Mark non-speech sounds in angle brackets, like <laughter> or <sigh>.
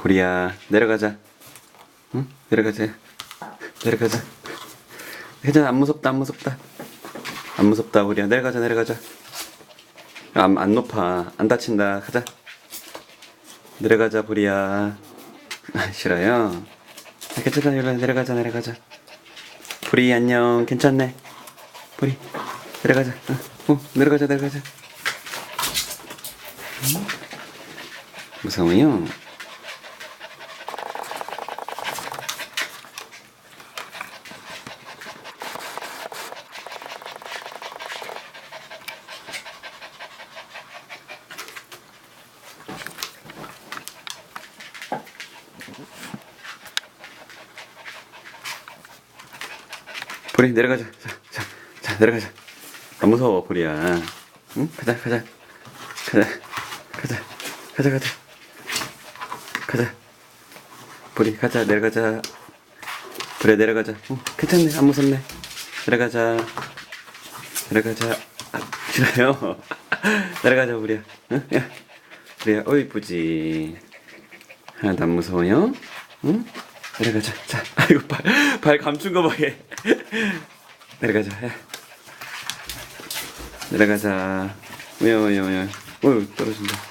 보리야 내려가자. 응? 내려가자. 내려가자. 괜찮아 안 무섭다 안 무섭다. 안 무섭다 보리야. 내려가자 내려가자. 안, 안 높아. 안 다친다. 가자. 내려가자 보리야. 아, 싫어요. 아, 괜찮아. 일로 와. 내려가자 내려가자. 보리 안녕. 괜찮네. 보리 내려가자. 어, 어 내려가자 내려가자. 음? 무서워요 보리 내려가자. 자, 자, 자 내려가자. 안 무서워 보리야. 응? 가자, 가자, 가자, 가자, 가자, 가자, 가자. 보리 가자, 내려가자. 보리 내려가자. 어, 괜찮네, 안 무섭네. 내려가자. 내려가자. 아, 싫어요. <laughs> 내려가자, 보리야. 응? 야, 보리야, 어 이쁘지. 하나도 안 무서워요? 응? 내려가자. 자, 아 이고 발, 발 감춘 거 봐, 얘. 내려가자. 야. 내려가자. 왜요, 왜요, 왜요. 어휴, 떨어진다.